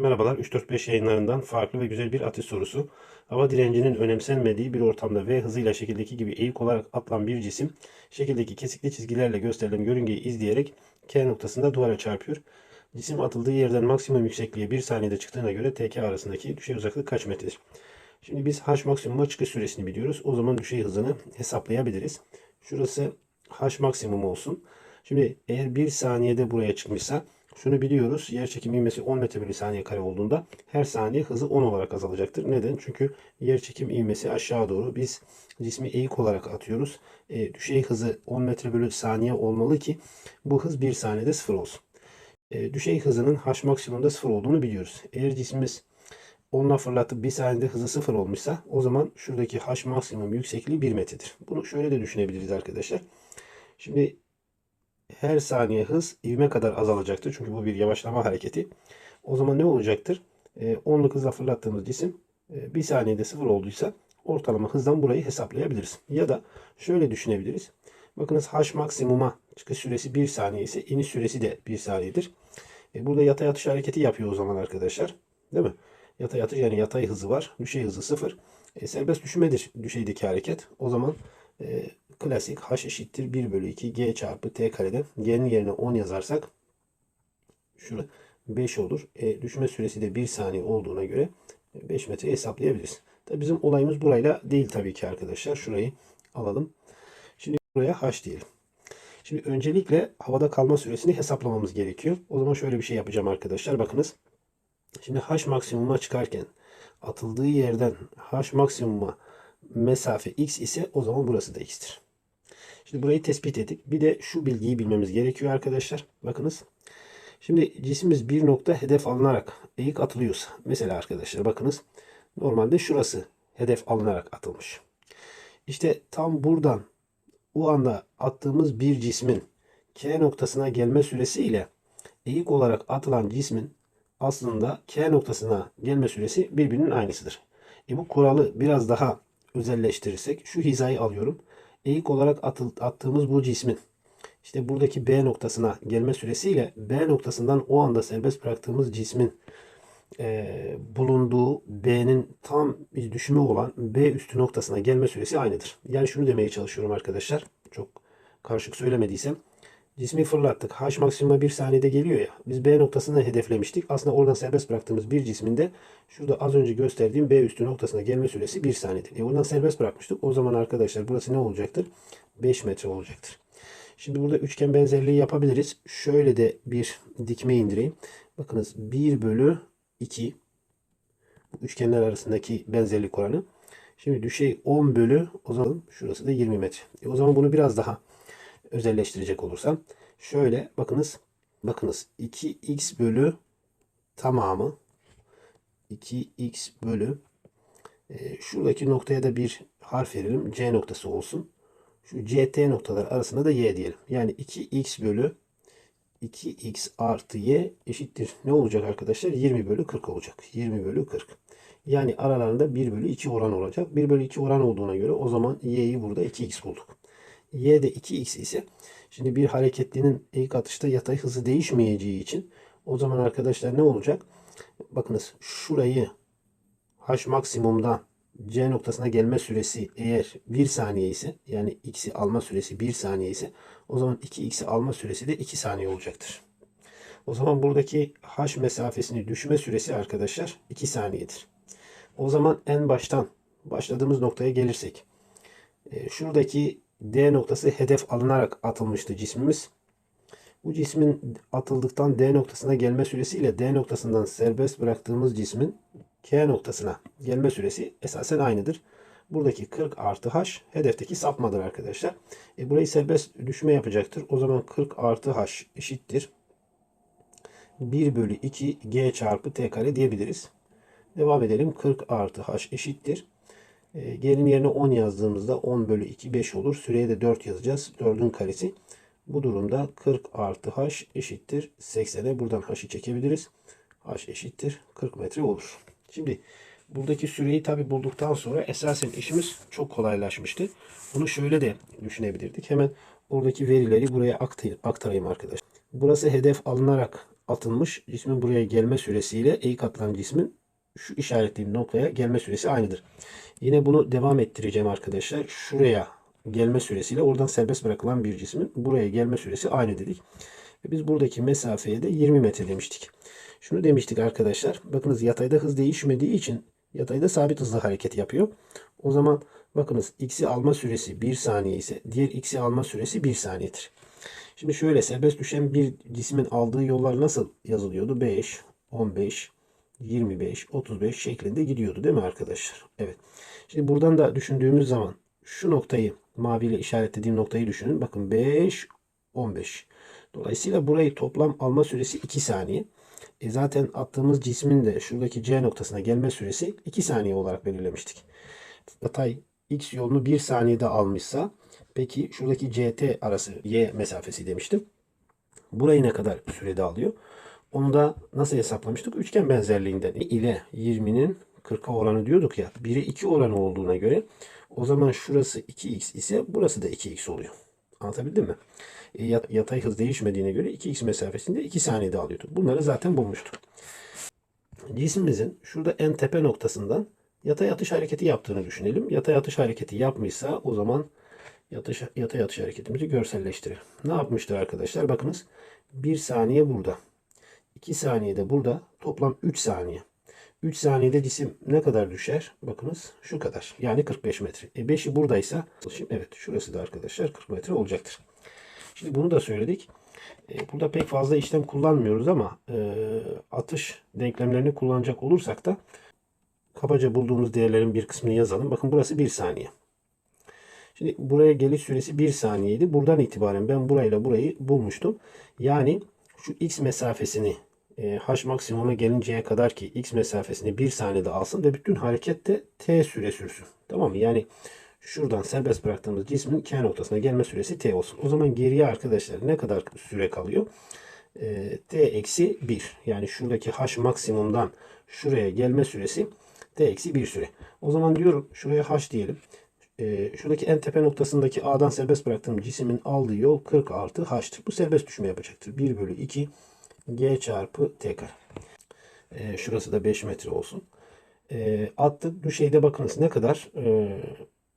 Merhabalar 3-4-5 yayınlarından farklı ve güzel bir atış sorusu. Hava direncinin önemsenmediği bir ortamda V hızıyla şekildeki gibi eğik olarak atılan bir cisim şekildeki kesikli çizgilerle gösterilen yörüngeyi izleyerek K noktasında duvara çarpıyor. Cisim atıldığı yerden maksimum yüksekliğe 1 saniyede çıktığına göre TK arasındaki düşey uzaklık kaç metredir? Şimdi biz H maksimuma çıkış süresini biliyoruz. O zaman düşey hızını hesaplayabiliriz. Şurası H maksimum olsun. Şimdi eğer 1 saniyede buraya çıkmışsa şunu biliyoruz. Yer çekimi ivmesi 10 metre bölü saniye kare olduğunda her saniye hızı 10 olarak azalacaktır. Neden? Çünkü yer çekim ivmesi aşağı doğru. Biz cismi eğik olarak atıyoruz. E, düşey hızı 10 metre bölü saniye olmalı ki bu hız 1 saniyede 0 olsun. E, düşey hızının h maksimumda 0 olduğunu biliyoruz. Eğer cismimiz 10'la fırlatıp 1 saniyede hızı 0 olmuşsa o zaman şuradaki h maksimum yüksekliği 1 metredir. Bunu şöyle de düşünebiliriz arkadaşlar. Şimdi her saniye hız ivme kadar azalacaktır. Çünkü bu bir yavaşlama hareketi. O zaman ne olacaktır? E, 10'luk hızla fırlattığımız cisim e, 1 saniyede 0 olduysa ortalama hızdan burayı hesaplayabiliriz. Ya da şöyle düşünebiliriz. Bakınız h maksimuma çıkış süresi 1 saniye ise iniş süresi de 1 saniyedir. E, burada yatay atış hareketi yapıyor o zaman arkadaşlar. Değil mi? Yatay atış yani yatay hızı var. Düşey hızı 0. E, serbest düşmedir düşeydeki hareket. O zaman e, klasik h eşittir 1 bölü 2 g çarpı t kareden g'nin yerine 10 yazarsak şurada 5 olur. E, düşme süresi de 1 saniye olduğuna göre 5 metre hesaplayabiliriz. Tabii bizim olayımız burayla değil tabii ki arkadaşlar. Şurayı alalım. Şimdi buraya h diyelim. Şimdi öncelikle havada kalma süresini hesaplamamız gerekiyor. O zaman şöyle bir şey yapacağım arkadaşlar. Bakınız. Şimdi h maksimuma çıkarken atıldığı yerden h maksimuma mesafe x ise o zaman burası da x'tir. Şimdi burayı tespit ettik. Bir de şu bilgiyi bilmemiz gerekiyor arkadaşlar. Bakınız. Şimdi cismimiz bir nokta hedef alınarak eğik atılıyorsa. Mesela arkadaşlar bakınız. Normalde şurası hedef alınarak atılmış. İşte tam buradan o anda attığımız bir cismin K noktasına gelme süresi ile eğik olarak atılan cismin aslında K noktasına gelme süresi birbirinin aynısıdır. E bu kuralı biraz daha özelleştirirsek şu hizayı alıyorum. Eğik olarak atıl, attığımız bu cismin işte buradaki B noktasına gelme süresiyle B noktasından o anda serbest bıraktığımız cismin e, bulunduğu B'nin tam düşümü olan B üstü noktasına gelme süresi aynıdır. Yani şunu demeye çalışıyorum arkadaşlar. Çok karışık söylemediysem. Cismi fırlattık. H maksimuma 1 saniyede geliyor ya. Biz B noktasını hedeflemiştik. Aslında oradan serbest bıraktığımız bir cisminde şurada az önce gösterdiğim B üstü noktasına gelme süresi 1 saniyedir. E oradan serbest bırakmıştık. O zaman arkadaşlar burası ne olacaktır? 5 metre olacaktır. Şimdi burada üçgen benzerliği yapabiliriz. Şöyle de bir dikme indireyim. Bakınız 1 bölü 2 bu üçgenler arasındaki benzerlik oranı. Şimdi düşey 10 bölü o zaman şurası da 20 metre. E o zaman bunu biraz daha özelleştirecek olursam şöyle bakınız bakınız 2x bölü tamamı 2x bölü e, şuradaki noktaya da bir harf verelim. C noktası olsun. Şu CT noktalar arasında da y diyelim. Yani 2x bölü 2x artı y eşittir. Ne olacak arkadaşlar? 20 bölü 40 olacak. 20 bölü 40. Yani aralarında 1 bölü 2 oran olacak. 1 bölü 2 oran olduğuna göre o zaman y'yi burada 2x bulduk. Y de 2x ise şimdi bir hareketlinin ilk atışta yatay hızı değişmeyeceği için o zaman arkadaşlar ne olacak? Bakınız şurayı h maksimumdan C noktasına gelme süresi eğer 1 saniye ise yani x'i alma süresi 1 saniye ise o zaman 2x'i alma süresi de 2 saniye olacaktır. O zaman buradaki h mesafesini düşme süresi arkadaşlar 2 saniyedir. O zaman en baştan başladığımız noktaya gelirsek e, şuradaki D noktası hedef alınarak atılmıştı cismimiz. Bu cismin atıldıktan D noktasına gelme süresiyle D noktasından serbest bıraktığımız cismin K noktasına gelme süresi esasen aynıdır. Buradaki 40 artı H hedefteki sapmadır arkadaşlar. E burayı serbest düşme yapacaktır. O zaman 40 artı H eşittir. 1 bölü 2 G çarpı T kare diyebiliriz. Devam edelim. 40 artı H eşittir. E, yerine 10 yazdığımızda 10 bölü 2 5 olur. Süreye de 4 yazacağız. 4'ün karesi. Bu durumda 40 artı H eşittir 80'e. Buradan H'ı çekebiliriz. H eşittir 40 metre olur. Şimdi buradaki süreyi tabi bulduktan sonra esasen işimiz çok kolaylaşmıştı. Bunu şöyle de düşünebilirdik. Hemen oradaki verileri buraya aktarayım arkadaşlar. Burası hedef alınarak atılmış cismin buraya gelme süresiyle eğik atılan cismin şu işaretlediğim noktaya gelme süresi aynıdır. Yine bunu devam ettireceğim arkadaşlar. Şuraya gelme süresiyle oradan serbest bırakılan bir cismin buraya gelme süresi aynı dedik. Ve biz buradaki mesafeye de 20 metre demiştik. Şunu demiştik arkadaşlar. Bakınız yatayda hız değişmediği için yatayda sabit hızla hareket yapıyor. O zaman bakınız x'i alma süresi 1 saniye ise diğer x'i alma süresi 1 saniyedir. Şimdi şöyle serbest düşen bir cismin aldığı yollar nasıl yazılıyordu? 5, 15, 25, 35 şeklinde gidiyordu değil mi arkadaşlar? Evet. Şimdi buradan da düşündüğümüz zaman şu noktayı maviyle işaretlediğim noktayı düşünün. Bakın 5, 15. Dolayısıyla burayı toplam alma süresi 2 saniye. E zaten attığımız cismin de şuradaki C noktasına gelme süresi 2 saniye olarak belirlemiştik. Yatay X yolunu 1 saniyede almışsa peki şuradaki CT arası Y mesafesi demiştim. Burayı ne kadar sürede alıyor? Onu da nasıl hesaplamıştık? Üçgen benzerliğinden ile 20'nin 40'a oranı diyorduk ya. 1'e 2 oranı olduğuna göre o zaman şurası 2x ise burası da 2x oluyor. Anlatabildim mi? E, yatay hız değişmediğine göre 2x mesafesinde 2 saniyede alıyorduk. Bunları zaten bulmuştuk. Cismimizin şurada en tepe noktasından yatay atış hareketi yaptığını düşünelim. Yatay atış hareketi yapmışsa o zaman yatış, yatay atış hareketimizi görselleştirelim. Ne yapmıştır arkadaşlar? Bakınız 1 saniye burada. 2 saniyede burada. Toplam 3 saniye. 3 saniyede cisim ne kadar düşer? Bakınız şu kadar. Yani 45 metre. E 5'i buradaysa şimdi evet şurası da arkadaşlar 40 metre olacaktır. Şimdi bunu da söyledik. E, burada pek fazla işlem kullanmıyoruz ama e, atış denklemlerini kullanacak olursak da kabaca bulduğumuz değerlerin bir kısmını yazalım. Bakın burası 1 saniye. Şimdi buraya geliş süresi 1 saniyeydi. Buradan itibaren ben burayla burayı bulmuştum. Yani şu x mesafesini e, h maksimuma gelinceye kadar ki x mesafesini 1 saniyede alsın ve bütün hareket de t süre sürsün. Tamam mı? Yani şuradan serbest bıraktığımız cismin K noktasına gelme süresi t olsun. O zaman geriye arkadaşlar ne kadar süre kalıyor? E, t eksi 1. Yani şuradaki h maksimumdan şuraya gelme süresi t eksi 1 süre. O zaman diyorum şuraya h diyelim. E, şuradaki en tepe noktasındaki A'dan serbest bıraktığım cismin aldığı yol 40 artı h'tır. Bu serbest düşme yapacaktır. 1 bölü 2 g çarpı t kare. E, şurası da 5 metre olsun. E, attık. Bu şeyde bakınız ne kadar e,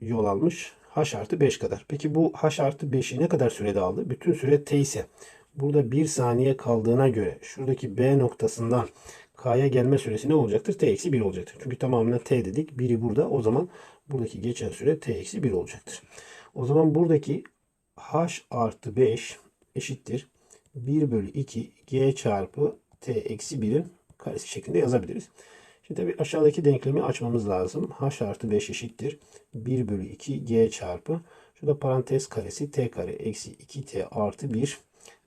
yol almış? h artı 5 kadar. Peki bu h artı 5'i ne kadar sürede aldı? Bütün süre t ise burada 1 saniye kaldığına göre şuradaki B noktasından K'ya gelme süresi ne olacaktır? T eksi 1 olacaktır. Çünkü tamamen T dedik. Biri burada. O zaman buradaki geçen süre T eksi 1 olacaktır. O zaman buradaki H artı 5 eşittir. 1 bölü 2 G çarpı T eksi 1'in karesi şeklinde yazabiliriz. Şimdi tabi aşağıdaki denklemi açmamız lazım. H artı 5 eşittir. 1 bölü 2 G çarpı. Şurada parantez karesi T kare eksi 2T artı 1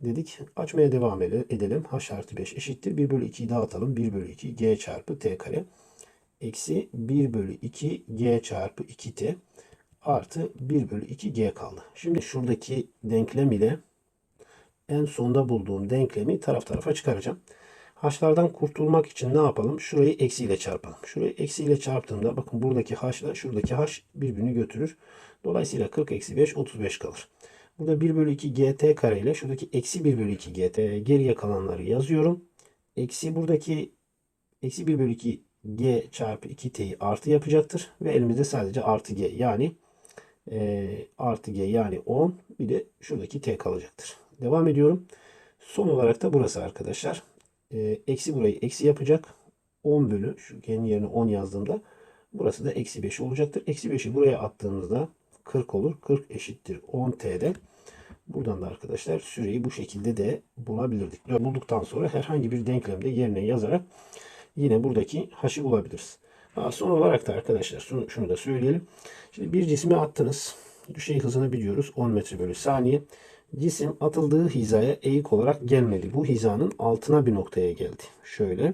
dedik. Açmaya devam edelim. H artı 5 eşittir. 1 bölü 2'yi dağıtalım. 1 bölü 2 G çarpı T kare. Eksi 1 bölü 2 G çarpı 2T artı 1 bölü 2 G kaldı. Şimdi şuradaki denklem ile en sonda bulduğum denklemi taraf tarafa çıkaracağım. H'lardan kurtulmak için ne yapalım? Şurayı eksiyle çarpalım. Şurayı eksiyle çarptığımda bakın buradaki h şuradaki h birbirini götürür. Dolayısıyla 40 eksi 5 35 kalır. Burada 1 bölü 2 gt kare ile şuradaki eksi 1 bölü 2 gt geriye kalanları yazıyorum. Eksi buradaki eksi 1 bölü 2 g çarpı 2t'yi artı yapacaktır. Ve elimizde sadece artı g yani e, artı g yani 10 bir de şuradaki t kalacaktır. Devam ediyorum. Son olarak da burası arkadaşlar. E, eksi burayı eksi yapacak. 10 bölü şu g'nin yerine 10 yazdığımda burası da eksi 5 olacaktır. Eksi 5'i buraya attığımızda 40 olur. 40 eşittir 10 t'de. Buradan da arkadaşlar süreyi bu şekilde de bulabilirdik. Bulduktan sonra herhangi bir denklemde yerine yazarak yine buradaki h'ı bulabiliriz. Ha, son olarak da arkadaşlar şunu, şunu da söyleyelim. Şimdi bir cismi attınız. Düşey hızını biliyoruz. 10 metre bölü saniye. Cisim atıldığı hizaya eğik olarak gelmedi. Bu hizanın altına bir noktaya geldi. Şöyle.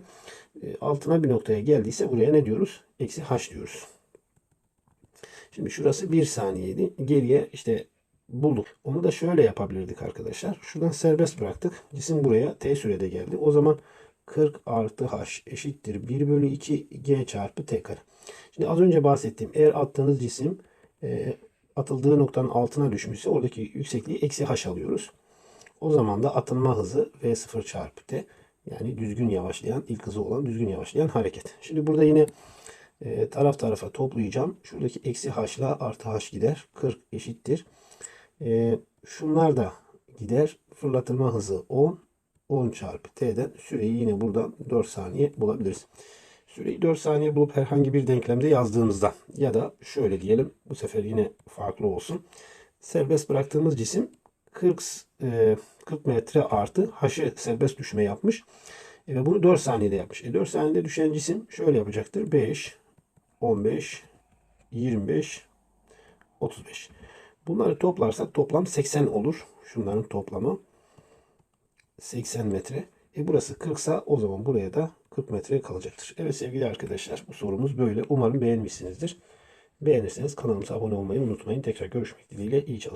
E, altına bir noktaya geldiyse buraya ne diyoruz? Eksi h diyoruz. Şimdi şurası 1 saniyeydi. Geriye işte bulduk. Onu da şöyle yapabilirdik arkadaşlar. Şuradan serbest bıraktık. Cisim buraya t sürede geldi. O zaman 40 artı h eşittir 1 bölü 2 g çarpı t kare. Şimdi az önce bahsettiğim eğer attığınız cisim e, atıldığı noktanın altına düşmüşse oradaki yüksekliği eksi h alıyoruz. O zaman da atılma hızı v0 çarpı t Yani düzgün yavaşlayan, ilk hızı olan düzgün yavaşlayan hareket. Şimdi burada yine e, taraf tarafa toplayacağım. Şuradaki eksi h ile artı h gider. 40 eşittir. E, şunlar da gider. Fırlatılma hızı 10. 10 çarpı t'den süreyi yine buradan 4 saniye bulabiliriz. Süreyi 4 saniye bulup herhangi bir denklemde yazdığımızda ya da şöyle diyelim bu sefer yine farklı olsun. Serbest bıraktığımız cisim 40 e, 40 metre artı h'ı serbest düşme yapmış. E, ve bunu 4 saniyede yapmış. E, 4 saniyede düşen cisim şöyle yapacaktır. 5, 15, 25, 35. Bunları toplarsak toplam 80 olur. Şunların toplamı 80 metre. E burası 40 sa o zaman buraya da 40 metre kalacaktır. Evet sevgili arkadaşlar bu sorumuz böyle. Umarım beğenmişsinizdir. Beğenirseniz kanalımıza abone olmayı unutmayın. Tekrar görüşmek dileğiyle iyi çalışmalar.